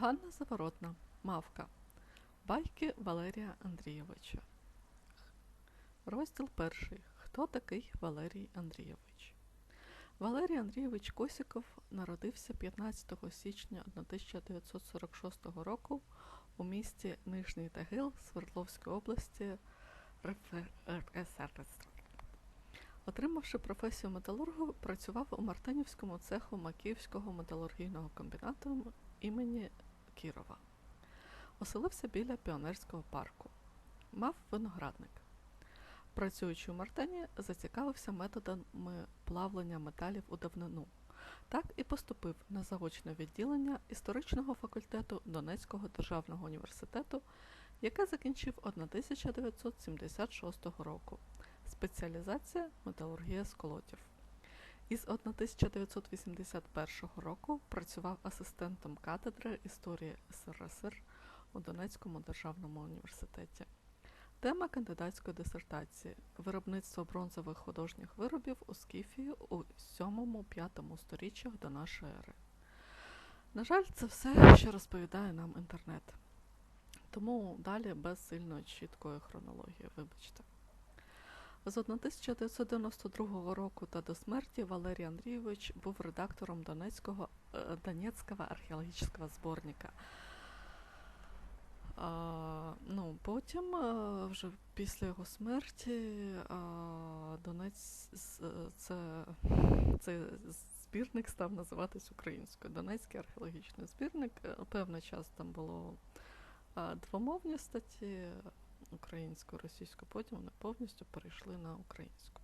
Ганна Заворотна, Мавка. Байки Валерія Андрійовича. Розділ перший. Хто такий Валерій Андрійович? Валерій Андрійович Косіков народився 15 січня 1946 року у місті Нижній Тагил Свердловської області РСР. Отримавши професію металургу, працював у Мартинівському цеху Макіївського металургійного комбінату імені Кірова. Оселився біля піонерського парку. Мав виноградник. Працюючи у Мартині, зацікавився методами плавлення металів у давнину. Так і поступив на заочне відділення історичного факультету Донецького державного університету, яке закінчив 1976 року. Спеціалізація металургія сколотів. Із 1981 року працював асистентом катедри історії СРСР у Донецькому державному університеті. Тема кандидатської дисертації виробництво бронзових художніх виробів у Скіфії у 7-5 сторіччях до нашої ери. На жаль, це все, що розповідає нам інтернет. Тому далі без сильно чіткої хронології, вибачте. З 1992 року та до смерті Валерій Андрійович був редактором Донецького, Донецького археологічного зборника. А, ну, Потім, вже після його смерті, Донець, це, цей збірник став називатись українською. Донецький археологічний збірник. Певний час там було двомовні статті українською, російською, потім вони повністю перейшли на українську.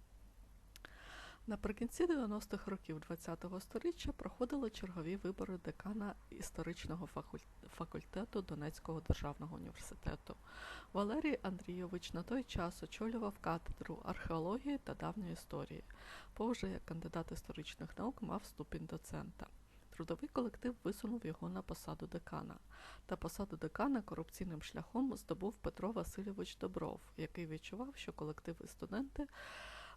Наприкінці 90-х років ХХ століття проходили чергові вибори декана історичного факультету Донецького державного університету. Валерій Андрійович на той час очолював катедру археології та давньої історії, позже як кандидат історичних наук мав ступінь доцента. Трудовий колектив висунув його на посаду декана. Та посаду декана корупційним шляхом здобув Петро Васильович Добров, який відчував, що колектив і студенти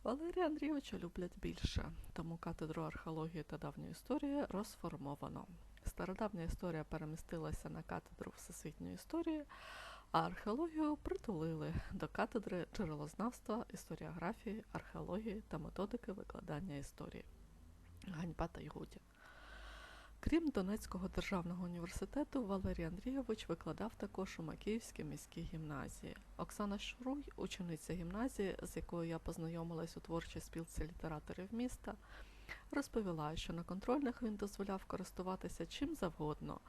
Валерія Андрійовича люблять більше, тому катедру археології та давньої історії розформовано. Стародавня історія перемістилася на катедру всесвітньої історії, а археологію притулили до катедри джерелознавства, історіографії, археології та методики викладання історії. Ганьба та й годі. Крім Донецького державного університету, Валерій Андрійович викладав також у Макіївській міській гімназії. Оксана Шуруй, учениця гімназії, з якою я познайомилась у творчій спілці літераторів міста, розповіла, що на контрольних він дозволяв користуватися чим завгодно,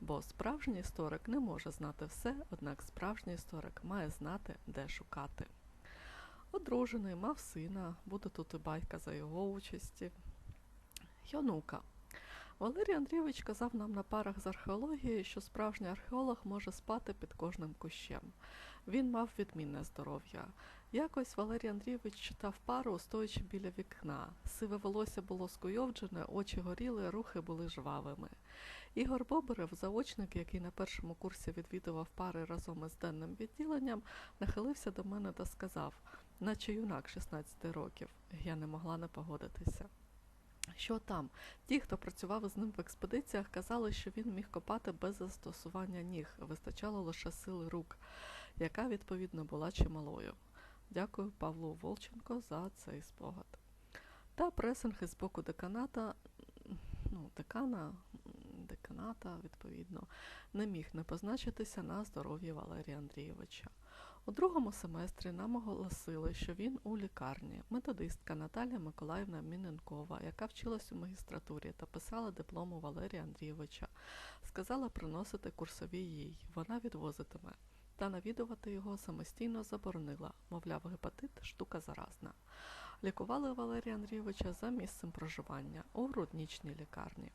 бо справжній історик не може знати все, однак справжній історик має знати, де шукати. Одружений, мав сина, буде тут і байка за його участі. Йонука. Валерій Андрійович казав нам на парах з археології, що справжній археолог може спати під кожним кущем. Він мав відмінне здоров'я. Якось Валерій Андрійович читав пару, стоячи біля вікна. Сиве волосся було скуйовджене, очі горіли, рухи були жвавими. Ігор Боберев, заочник, який на першому курсі відвідував пари разом із денним відділенням, нахилився до мене та сказав, наче юнак 16 років. Я не могла не погодитися. Що там? Ті, хто працював з ним в експедиціях, казали, що він міг копати без застосування ніг, вистачало лише сили рук, яка, відповідно, була чималою. Дякую Павлу Волченко за цей спогад. Та пресинг із боку деканата, ну, декана, деканата, відповідно, не міг не позначитися на здоров'ї Валерія Андрійовича. У другому семестрі нам оголосили, що він у лікарні. Методистка Наталія Миколаївна Міненкова, яка вчилась у магістратурі та писала диплом у Валерія Андрійовича, сказала приносити курсові їй. Вона відвозитиме. Та навідувати його самостійно заборонила, мовляв, гепатит штука заразна. Лікували Валерія Андрійовича за місцем проживання у груднічній лікарні.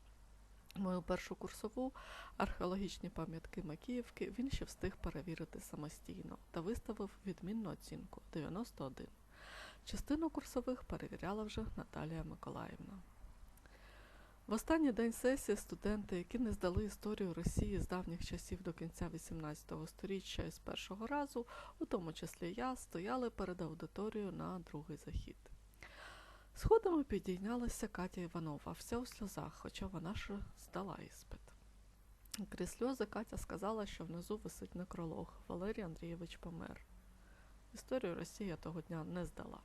Мою першу курсову археологічні пам'ятки Макіївки він ще встиг перевірити самостійно та виставив відмінну оцінку 91. Частину курсових перевіряла вже Наталія Миколаївна. В останній день сесії студенти, які не здали історію Росії з давніх часів до кінця XVIII століття і з першого разу, у тому числі я, стояли перед аудиторією на другий захід. Сходами підійнялася Катя Іванова, вся у сльозах, хоча вона ж здала іспит. Крізь сльози Катя сказала, що внизу висить некролог. Валерій Андрійович помер. Історію Росія того дня не здала.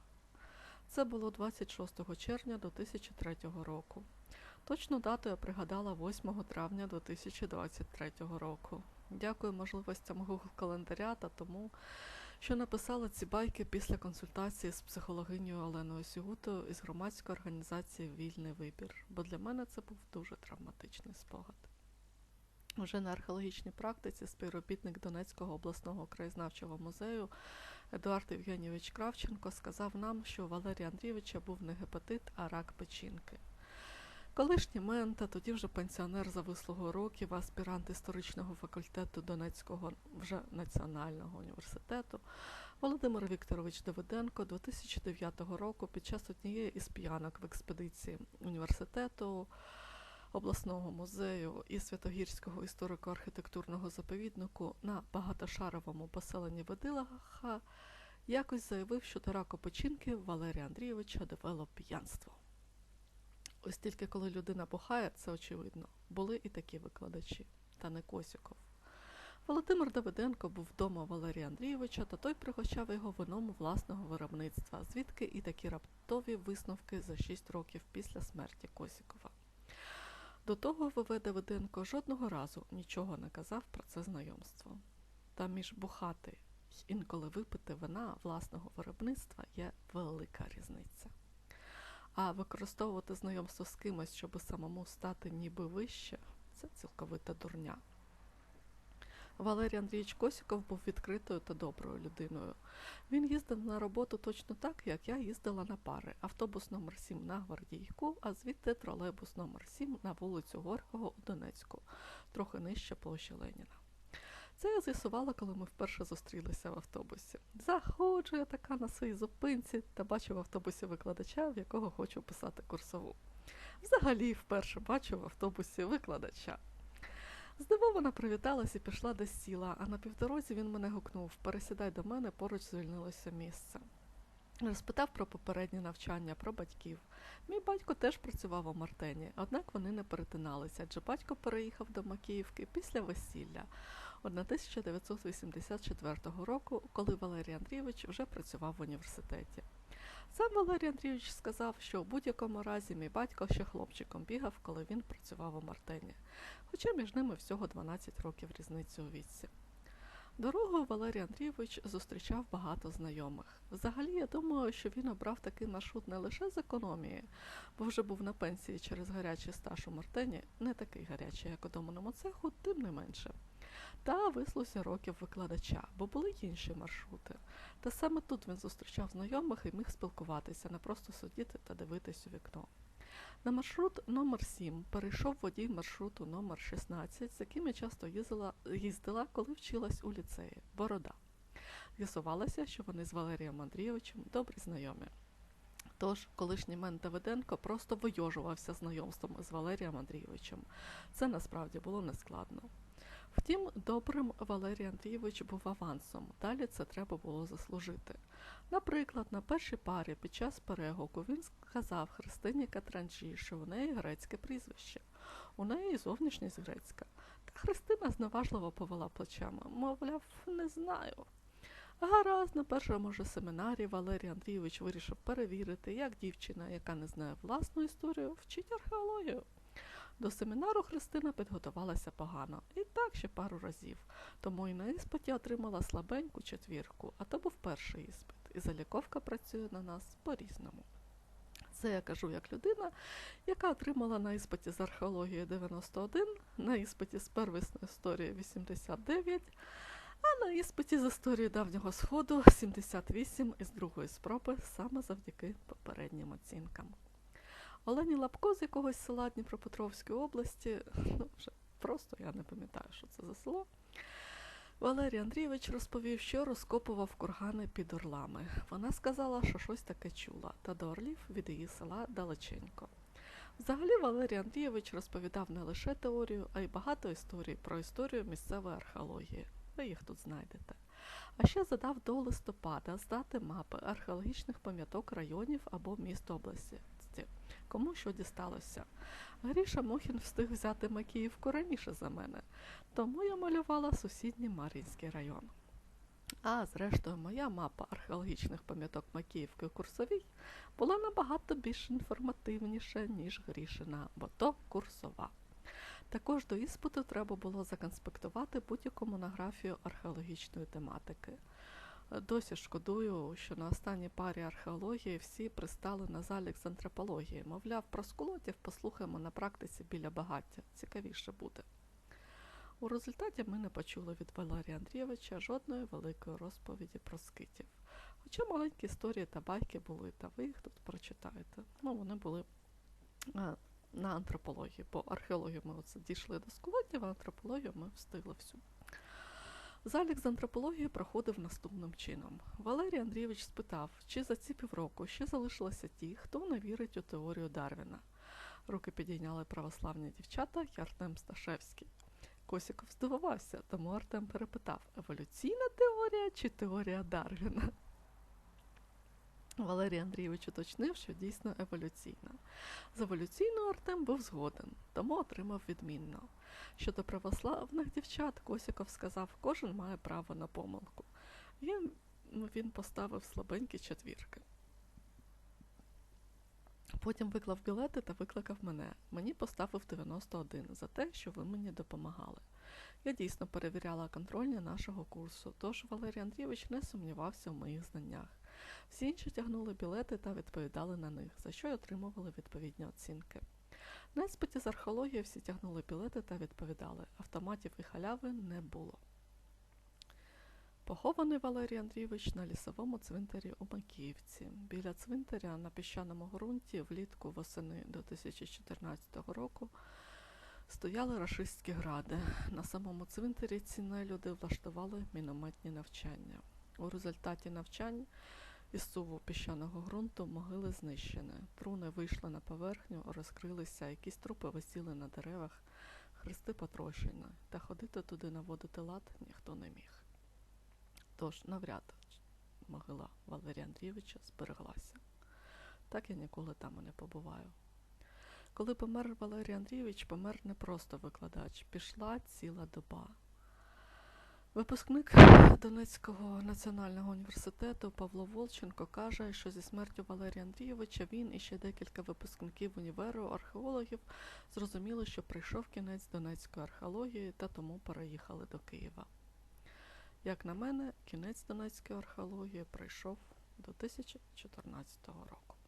Це було 26 червня 2003 року. Точну дату я пригадала 8 травня 2023 року. Дякую можливостям Google календаря та тому, що написала ці байки після консультації з психологинею Оленою Сігутою із громадської організації Вільний вибір, бо для мене це був дуже травматичний спогад. Уже на археологічній практиці співробітник Донецького обласного краєзнавчого музею Едуард Євгенійович Кравченко сказав нам, що у Валерія Андрійовича був не гепатит, а рак печінки. Колишній мент, а тоді вже пенсіонер за вислугою років, аспірант історичного факультету Донецького вже національного університету Володимир Вікторович Давиденко 2009 року під час однієї із п'янок в експедиції університету обласного музею і Святогірського історико-архітектурного заповіднику на багатошаровому поселенні Ведилаха якось заявив, що до раку Валерія Андрійовича довело п'янство. Ось тільки коли людина бухає, це очевидно. Були і такі викладачі, та не Косіков. Володимир Давиденко був вдома Валерія Андрійовича, та той пригощав його вином власного виробництва, звідки і такі раптові висновки за 6 років після смерті Косікова. До того ВВ Давиденко жодного разу нічого не казав про це знайомство. Та між бухати й інколи випити вина власного виробництва є велика різниця. А використовувати знайомство з кимось, щоб самому стати ніби вище, це цілковита дурня. Валерій Андрійович Косіков був відкритою та доброю людиною. Він їздив на роботу точно так, як я їздила на пари. Автобус номер 7 на Гвардійку, а звідти тролейбус номер 7 на вулицю Горького у Донецьку, трохи нижче площі Леніна. Це я з'ясувала, коли ми вперше зустрілися в автобусі. Заходжу я така на своїй зупинці та бачу в автобусі викладача, в якого хочу писати курсову. Взагалі вперше бачу в автобусі викладача. Здивована привіталась і пішла до сіла, а на півдорозі він мене гукнув Пересідай до мене, поруч звільнилося місце. Розпитав про попереднє навчання, про батьків. Мій батько теж працював у Мартені, однак вони не перетиналися, адже батько переїхав до Макіївки після весілля 1984 року, коли Валерій Андрійович вже працював в університеті. Сам Валерій Андрійович сказав, що у будь-якому разі мій батько ще хлопчиком бігав, коли він працював у Мартені, хоча між ними всього 12 років різниці у віці. Дорогою Валерій Андрійович зустрічав багато знайомих. Взагалі, я думаю, що він обрав такий маршрут не лише з економії, бо вже був на пенсії через гарячий стаж у Мартені, не такий гарячий, як у доманому цеху, тим не менше. Та вислуся років викладача, бо були й інші маршрути. Та саме тут він зустрічав знайомих і міг спілкуватися, не просто сидіти та дивитись у вікно. На маршрут номер 7 перейшов водій маршруту номер 16 з яким я часто їздила, їздила, коли вчилась у ліцеї Борода. З'ясувалося, що вони з Валерієм Андрійовичем добрі знайомі. Тож, колишній мен Давиденко просто вийожувався знайомством з Валерієм Андрійовичем. Це насправді було нескладно. Втім, добрим Валерій Андрійович був авансом, далі це треба було заслужити. Наприклад, на першій парі під час перегуку він сказав Христині Катранжі, що у неї грецьке прізвище, у неї зовнішність грецька. Та Христина зневажливо повела плечами, мовляв, не знаю. Гаразд, на першому ж семінарі Валерій Андрійович вирішив перевірити, як дівчина, яка не знає власну історію, вчить археологію. До семінару Христина підготувалася погано, і так ще пару разів, тому і на іспиті отримала слабеньку четвірку, а то був перший іспит, і заліковка працює на нас по-різному. Це я кажу як людина, яка отримала на іспиті з археології 91, на іспиті з первісної історії 89, а на іспиті з історії давнього сходу 78 із другої спроби саме завдяки попереднім оцінкам. Олені Лапко з якогось села Дніпропетровської області, ну вже просто я не пам'ятаю, що це за село. Валерій Андрійович розповів, що розкопував кургани під орлами. Вона сказала, що щось таке чула, та до орлів від її села далеченько. Взагалі Валерій Андрійович розповідав не лише теорію, а й багато історій про історію місцевої археології. Ви їх тут знайдете. А ще задав до листопада здати мапи археологічних пам'яток районів або міст області. Кому що дісталося? Гріша Мухін встиг взяти Макіївку раніше за мене, тому я малювала сусідній Мар'їнський район. А зрештою, моя мапа археологічних пам'яток Макіївки у Курсовій була набагато більш інформативніша, ніж Грішина, бо то курсова. Також до іспиту треба було законспектувати будь-яку монографію археологічної тематики. Досі шкодую, що на останній парі археології всі пристали на залік з антропології. Мовляв, про скулотів послухаємо на практиці біля багаття. Цікавіше буде. У результаті ми не почули від Валерія Андрійовича жодної великої розповіді про скитів. Хоча маленькі історії та байки були, та ви їх тут прочитаєте. Ну, вони були е, на антропології, бо археологію ми оце дійшли до скулотів, а антропологію ми встигли всю. Залік з антропології проходив наступним чином. Валерій Андрійович спитав, чи за ці півроку ще залишилися ті, хто не вірить у теорію Дарвіна. Руки підійняли православні дівчата і Артем Сташевський. Косіков здивувався, тому Артем перепитав: еволюційна теорія чи теорія Дарвіна? Валерій Андрійович уточнив, що дійсно еволюційна. З еволюційною Артем був згоден, тому отримав відмінно. Щодо православних дівчат, Косіков сказав, кожен має право на помилку. Він, він поставив слабенькі четвірки. Потім виклав білети та викликав мене. Мені поставив 91 за те, що ви мені допомагали. Я дійсно перевіряла контрольні нашого курсу, тож Валерій Андрійович не сумнівався в моїх знаннях. Всі інші тягнули білети та відповідали на них, за що й отримували відповідні оцінки. На іспиті з археології всі тягнули білети та відповідали. Автоматів і халяви не було. Похований Валерій Андрійович на лісовому цвинтарі у Макіївці. Біля цвинтаря на піщаному ґрунті влітку восени до 2014 року стояли рашистські гради. На самому цвинтарі ці нелюди влаштували мінометні навчання. У результаті навчань із суву піщаного ґрунту могили знищені. Труни вийшли на поверхню, розкрилися, якісь трупи висіли на деревах, хрести потрощені, та ходити туди наводити лад ніхто не міг. Тож навряд могила Валерія Андрійовича збереглася. Так я ніколи там і не побуваю. Коли помер Валерій Андрійович, помер не просто викладач, пішла ціла доба. Випускник Донецького національного університету Павло Волченко каже, що зі смертю Валерія Андрійовича він і ще декілька випускників універу археологів зрозуміли, що прийшов кінець донецької археології та тому переїхали до Києва. Як на мене, кінець донецької археології прийшов до 2014 року.